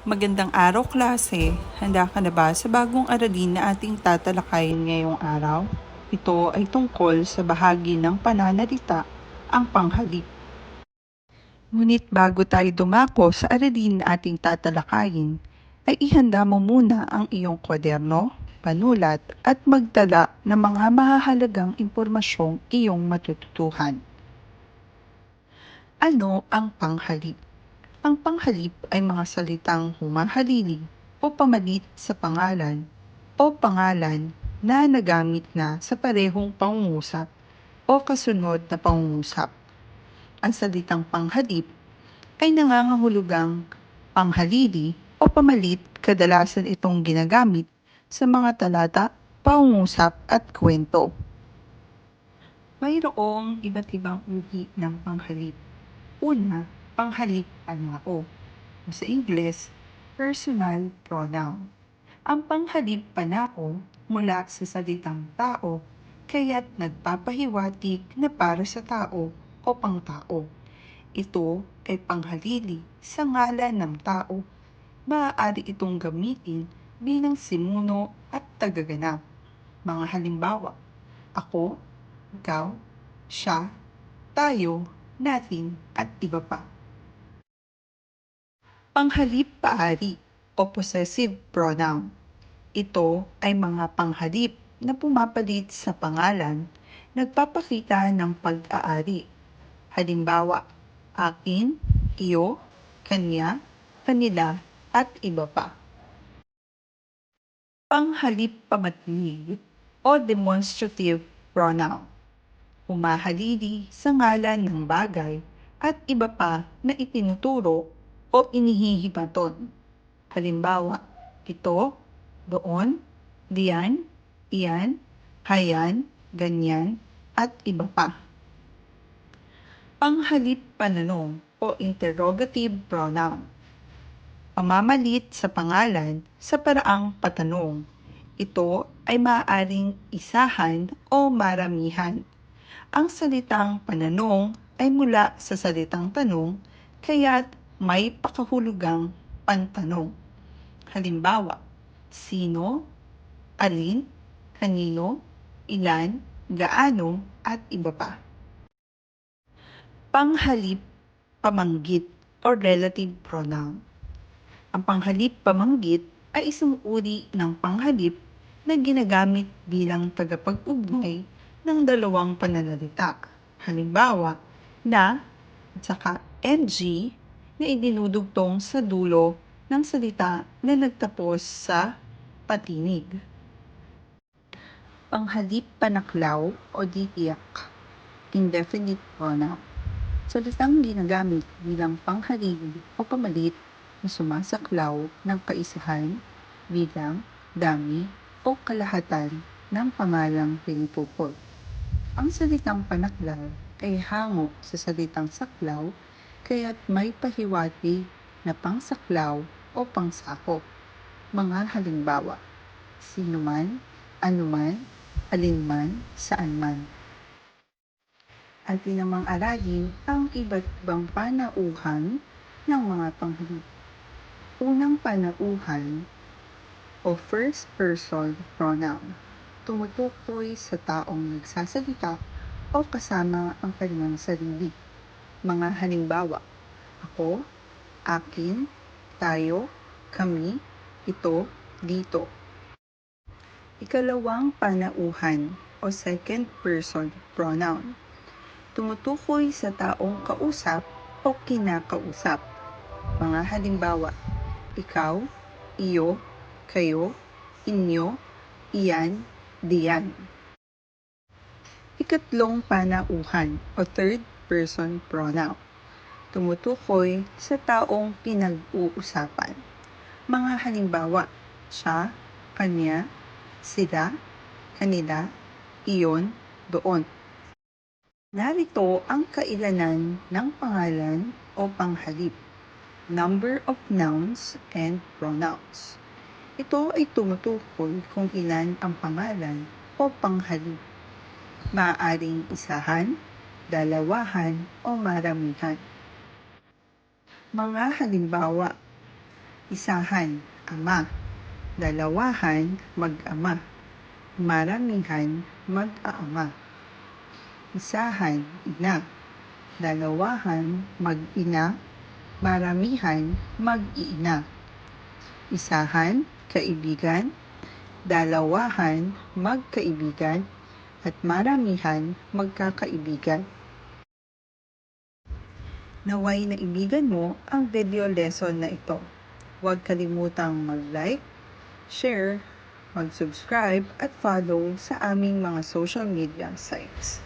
Magandang araw klase. Handa ka na ba sa bagong aralin na ating tatalakayin ngayong araw? Ito ay tungkol sa bahagi ng pananalita, ang panghalip. Ngunit bago tayo dumako sa aralin na ating tatalakayin, ay ihanda mo muna ang iyong kwaderno, panulat at magtala ng mga mahahalagang impormasyong iyong matututuhan. Ano ang panghalip? Ang panghalip ay mga salitang humahalili o pamalit sa pangalan o pangalan na nagamit na sa parehong pangungusap o kasunod na pangungusap. Ang salitang panghalip ay nangangahulugang panghalili o pamalit kadalasan itong ginagamit sa mga talata, pangungusap at kwento. Mayroong iba't ibang uri ng panghalip. Una, panghalip panao. O Sa Ingles, personal pronoun. Ang panghalip panao mula sa salitang tao kaya't nagpapahiwatig na para sa tao o pangtao. Ito ay panghalili sa ngalan ng tao. Maaari itong gamitin bilang simuno at tagaganap. Mga halimbawa, ako, ikaw, siya, tayo, natin, at iba pa. Panghalip paari o possessive pronoun. Ito ay mga panghalip na pumapalit sa pangalan, nagpapakita ng pag-aari. Halimbawa, akin, iyo, kanya, kanila, at iba pa. Panghalip pamatnig o demonstrative pronoun. Humahalili sa ngalan ng bagay at iba pa na itinuturo o inihihibaton. Halimbawa, ito, doon, diyan, iyan, hayan, ganyan, at iba pa. Panghalip pananong o interrogative pronoun. Pamamalit sa pangalan sa paraang patanong. Ito ay maaaring isahan o maramihan. Ang salitang pananong ay mula sa salitang tanong, kaya't may pakahulugang pantanong. Halimbawa, sino, alin, kanino, ilan, gaano, at iba pa. Panghalip pamanggit or relative pronoun. Ang panghalip pamanggit ay isang uri ng panghalip na ginagamit bilang tagapag-ugnay ng dalawang pananalita. Halimbawa, na at saka ng na idinudugtong sa dulo ng salita na nagtapos sa patinig. Panghalip panaklaw o ditiyak. Indefinite pronoun. Salitang ginagamit bilang panghalili o pamalit na sumasaklaw ng kaisahan, bilang, dami, o kalahatan ng pangalang pinupupol. Ang salitang panaklaw ay hango sa salitang saklaw kaya't may pahiwati na pangsaklaw o pangsakop. Mga halimbawa, sinuman, anuman, alinman, saan man. Atin namang aralin ang iba't ibang panauhan ng mga panghalip. Unang panauhan o first person pronoun. Tumutukoy sa taong nagsasalita o kasama ang kanyang sarili. Mga halimbawa, ako, akin, tayo, kami, ito, dito. Ikalawang panauhan o second person pronoun. Tumutukoy sa taong kausap o kinakausap. Mga halimbawa, ikaw, iyo, kayo, inyo, iyan, diyan. Ikatlong panauhan o third person pronoun. Tumutukoy sa taong pinag-uusapan. Mga halimbawa, siya, kanya, sila, kanila, iyon, doon. Narito ang kailanan ng pangalan o panghalip. Number of nouns and pronouns. Ito ay tumutukoy kung ilan ang pangalan o panghalip. Maaaring isahan, dalawahan o maramihan. Mga halimbawa, Isahan, ama. Dalawahan, mag-ama. Maramihan, mag-aama. Isahan, ina. Dalawahan, mag-ina. Maramihan, mag-iina. Isahan, kaibigan. Dalawahan, magkaibigan. At maramihan, magkakaibigan. Naway naibigan mo ang video lesson na ito. Huwag kalimutang mag-like, share, mag-subscribe at follow sa aming mga social media sites.